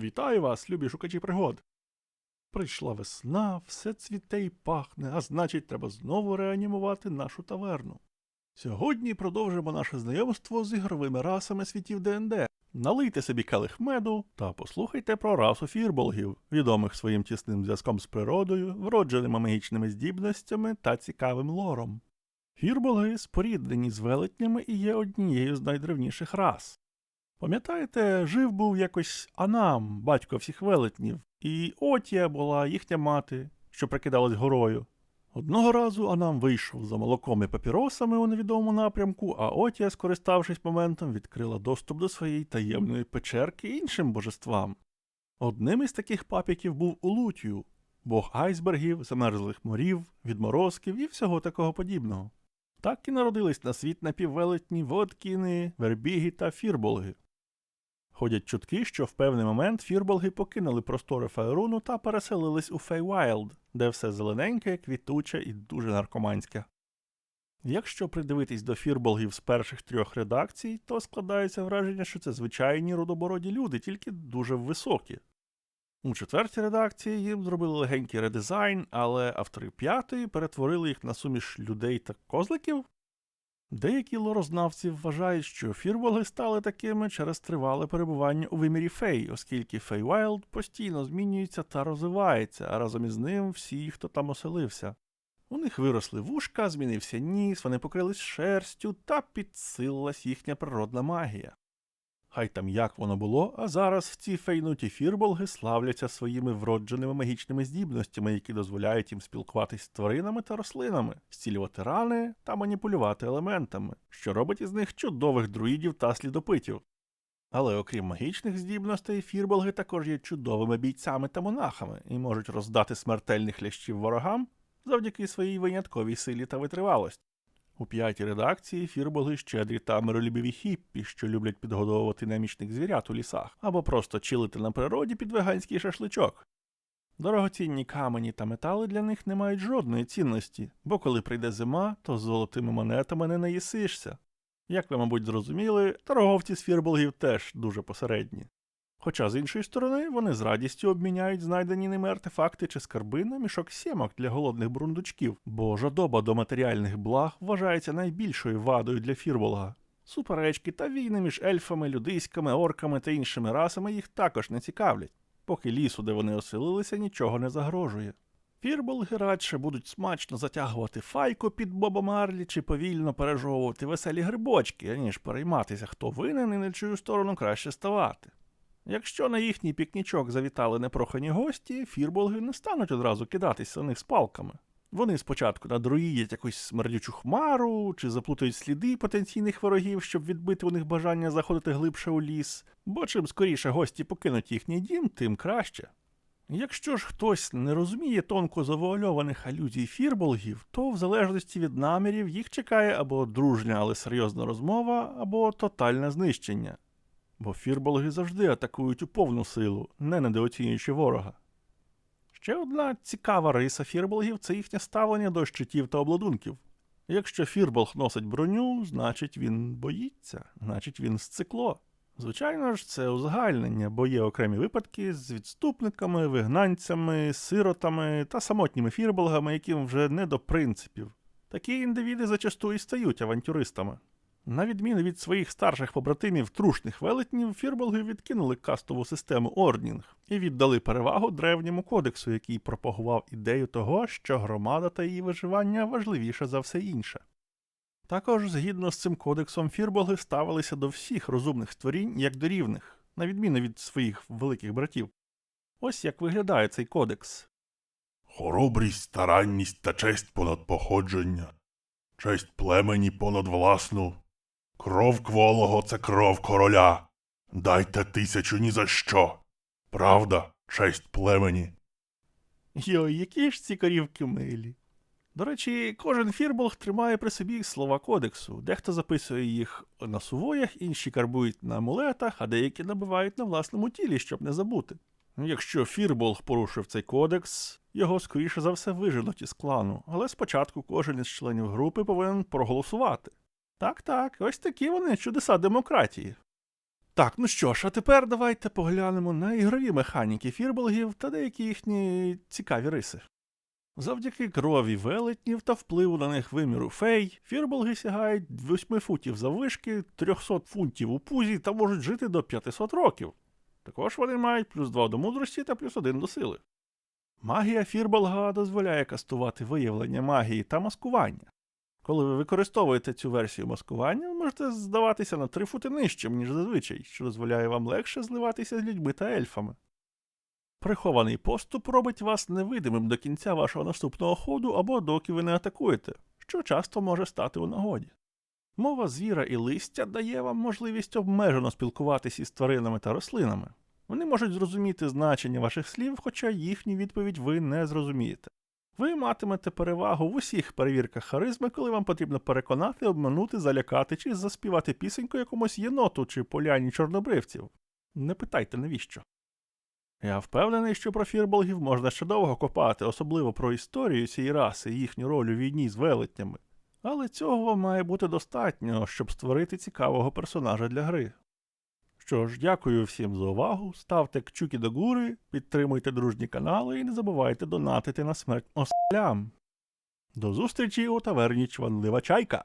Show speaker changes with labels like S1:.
S1: Вітаю вас, любі шукачі пригод. Прийшла весна, все цвіте й пахне, а значить, треба знову реанімувати нашу таверну. Сьогодні продовжимо наше знайомство з ігровими расами світів ДНД. Налийте собі келих меду та послухайте про расу фірболгів, відомих своїм тісним зв'язком з природою, вродженими магічними здібностями та цікавим лором. Фірболги споріднені з велетнями і є однією з найдревніших рас. Пам'ятаєте, жив був якось Анам, батько всіх велетнів, і Отія була їхня мати, що прикидалась горою. Одного разу Анам вийшов за молоком і папіросами у невідомому напрямку, а Отія, скориставшись моментом, відкрила доступ до своєї таємної печерки іншим божествам. Одним із таких папіків був Улутію, бог айсбергів, замерзлих морів, відморозків і всього такого подібного. Так і народились на світ напіввелетні водкіни, вербіги та фірболги. Ходять чутки, що в певний момент фірболги покинули простори Файруну та переселились у Фейвайлд, де все зелененьке, квітуче і дуже наркоманське. Якщо придивитись до фірболгів з перших трьох редакцій, то складається враження, що це звичайні рудобороді люди, тільки дуже високі. У четвертій редакції їм зробили легенький редизайн, але автори п'ятої перетворили їх на суміш людей та козликів. Деякі лорознавці вважають, що фірволи стали такими через тривале перебування у вимірі фей, оскільки Фейвайлд постійно змінюється та розвивається, а разом із ним всі, хто там оселився. У них виросли вушка, змінився ніс, вони покрились шерстю та підсилилась їхня природна магія. Хай там як воно було, а зараз ці фейнуті фірболги славляться своїми вродженими магічними здібностями, які дозволяють їм спілкуватись з тваринами та рослинами, зцілювати рани та маніпулювати елементами, що робить із них чудових друїдів та слідопитів. Але окрім магічних здібностей, фірболги також є чудовими бійцями та монахами і можуть роздати смертельних лящів ворогам завдяки своїй винятковій силі та витривалості. У п'ятій редакції фірболги щедрі та миролюбиві хіппі, що люблять підгодовувати немічних звірят у лісах, або просто чилити на природі під веганський шашличок. Дорогоцінні камені та метали для них не мають жодної цінності, бо коли прийде зима, то з золотими монетами не наїсишся. Як ви, мабуть, зрозуміли, торговці з фірболгів теж дуже посередні. Хоча, з іншої сторони, вони з радістю обміняють знайдені ними артефакти чи скарби на мішок сімок для голодних бурундучків, бо жадоба до матеріальних благ вважається найбільшою вадою для фірболга. Суперечки та війни між ельфами, людиськами, орками та іншими расами їх також не цікавлять, поки лісу, де вони оселилися, нічого не загрожує. Фірболги радше будуть смачно затягувати файку під Боба Марлі чи повільно пережовувати веселі грибочки, аніж перейматися, хто винен і на чию сторону краще ставати. Якщо на їхній пікнічок завітали непрохані гості, фірболги не стануть одразу кидатися на них з палками. Вони спочатку надруїдять якусь смердючу хмару чи заплутають сліди потенційних ворогів, щоб відбити у них бажання заходити глибше у ліс, бо чим скоріше гості покинуть їхній дім, тим краще. Якщо ж хтось не розуміє тонко завуальованих алюзій фірболгів, то в залежності від намірів їх чекає або дружня, але серйозна розмова, або тотальне знищення. Бо фірболги завжди атакують у повну силу, не недооцінюючи ворога. Ще одна цікава риса фірболгів це їхнє ставлення до щитів та обладунків. Якщо фірболг носить броню, значить він боїться, значить він сцикло. Звичайно ж, це узагальнення, бо є окремі випадки з відступниками, вигнанцями, сиротами та самотніми фірболгами, яким вже не до принципів. Такі індивіди зачасту і стають авантюристами. На відміну від своїх старших побратимів трушних велетнів, фірболги відкинули кастову систему Орднінг і віддали перевагу древньому кодексу, який пропагував ідею того, що громада та її виживання важливіше за все інше. Також, згідно з цим кодексом, фірболги ставилися до всіх розумних створінь як до рівних, на відміну від своїх великих братів. Ось як виглядає цей кодекс.
S2: Хоробрість, старанність та честь понад походження, честь племені понад власну. Кров кволого це кров короля. Дайте тисячу ні за що. Правда, честь племені.
S1: Йой, які ж ці корівки милі. До речі, кожен фірболг тримає при собі слова кодексу. Дехто записує їх на сувоях, інші карбують на амулетах, а деякі набивають на власному тілі, щоб не забути. Якщо фірболг порушив цей кодекс, його скоріше за все виженуть із клану, але спочатку кожен із членів групи повинен проголосувати. Так, так, ось такі вони чудеса демократії. Так, ну що ж, а тепер давайте поглянемо на ігрові механіки фірболгів та деякі їхні цікаві риси. Завдяки крові велетнів та впливу на них виміру фей, фірболги сягають 8 футів заввишки, 300 фунтів у пузі та можуть жити до 500 років. Також вони мають плюс 2 до мудрості та плюс 1 до сили. Магія фірболга дозволяє кастувати виявлення магії та маскування. Коли ви використовуєте цю версію маскування, ви можете здаватися на 3 фути нижчим, ніж зазвичай, що дозволяє вам легше зливатися з людьми та ельфами. Прихований поступ робить вас невидимим до кінця вашого наступного ходу або доки ви не атакуєте, що часто може стати у нагоді. Мова звіра і листя дає вам можливість обмежено спілкуватися із тваринами та рослинами. Вони можуть зрозуміти значення ваших слів, хоча їхню відповідь ви не зрозумієте. Ви матимете перевагу в усіх перевірках харизми, коли вам потрібно переконати, обманути, залякати чи заспівати пісеньку якомусь єноту чи поляні чорнобривців. Не питайте навіщо. Я впевнений, що про фірболгів можна ще довго копати, особливо про історію цієї раси і їхню роль у війні з велетнями. Але цього має бути достатньо, щоб створити цікавого персонажа для гри. Що ж, дякую всім за увагу, ставте кчуки до гури, підтримуйте дружні канали і не забувайте донатити на смерть ослям. До зустрічі у таверні Чванлива Чайка!